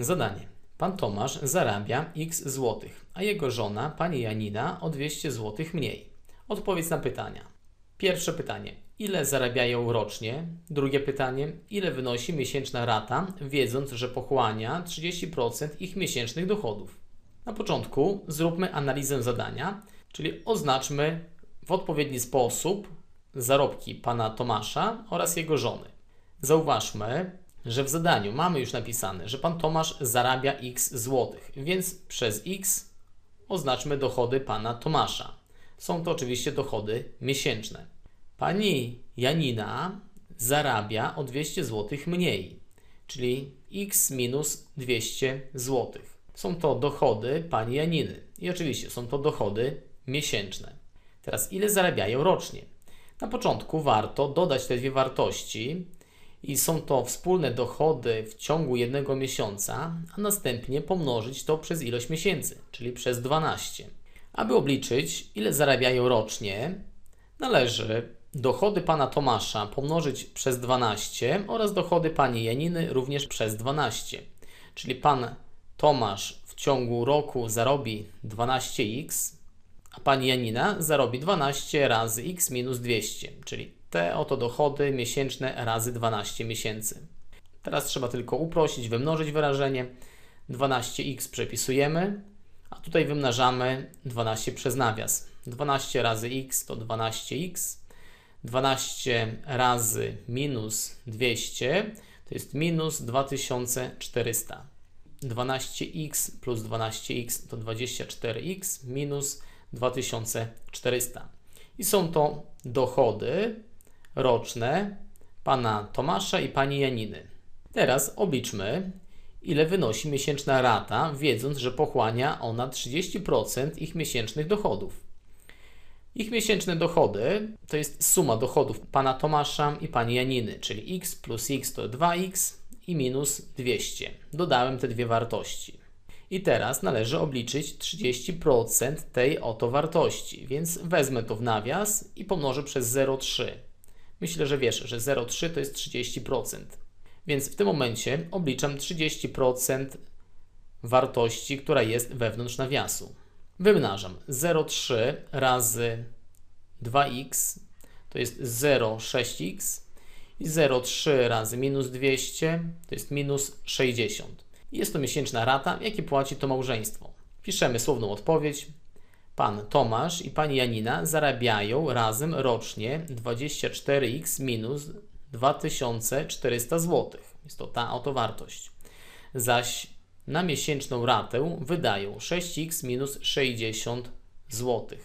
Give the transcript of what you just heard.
Zadanie. Pan Tomasz zarabia x złotych, a jego żona, pani Janina, o 200 złotych mniej. Odpowiedz na pytania. Pierwsze pytanie. Ile zarabiają rocznie? Drugie pytanie. Ile wynosi miesięczna rata, wiedząc, że pochłania 30% ich miesięcznych dochodów? Na początku zróbmy analizę zadania, czyli oznaczmy w odpowiedni sposób zarobki pana Tomasza oraz jego żony. Zauważmy, że w zadaniu mamy już napisane, że pan Tomasz zarabia x złotych, więc przez x oznaczmy dochody pana Tomasza. Są to oczywiście dochody miesięczne. Pani Janina zarabia o 200 zł mniej, czyli x minus 200 zł. Są to dochody pani Janiny i oczywiście są to dochody miesięczne. Teraz ile zarabiają rocznie? Na początku warto dodać te dwie wartości i są to wspólne dochody w ciągu jednego miesiąca, a następnie pomnożyć to przez ilość miesięcy, czyli przez 12. Aby obliczyć, ile zarabiają rocznie, należy dochody pana Tomasza pomnożyć przez 12 oraz dochody pani Janiny również przez 12. Czyli pan Tomasz w ciągu roku zarobi 12x, a pani Janina zarobi 12 razy x minus 200, czyli te oto dochody miesięczne razy 12 miesięcy. Teraz trzeba tylko uprościć, wymnożyć wyrażenie. 12x przepisujemy, a tutaj wymnażamy 12 przez nawias. 12 razy x to 12x. 12 razy minus 200 to jest minus 2400. 12x plus 12x to 24x minus 2400. I są to dochody roczne pana Tomasza i pani Janiny. Teraz obliczmy, ile wynosi miesięczna rata, wiedząc, że pochłania ona 30% ich miesięcznych dochodów. Ich miesięczne dochody to jest suma dochodów pana Tomasza i pani Janiny, czyli x plus x to 2x i minus 200. Dodałem te dwie wartości. I teraz należy obliczyć 30% tej oto wartości, więc wezmę to w nawias i pomnożę przez 0,3. Myślę, że wiesz, że 0,3 to jest 30%. Więc w tym momencie obliczam 30% wartości, która jest wewnątrz nawiasu. Wymnażam 0,3 razy 2x to jest 0,6x i 0,3 razy minus 200 to jest minus 60. Jest to miesięczna rata, jakie płaci to małżeństwo. Piszemy słowną odpowiedź. Pan Tomasz i pani Janina zarabiają razem rocznie 24x minus 2400 zł. Jest to ta oto wartość. Zaś na miesięczną ratę wydają 6x minus 60 zł.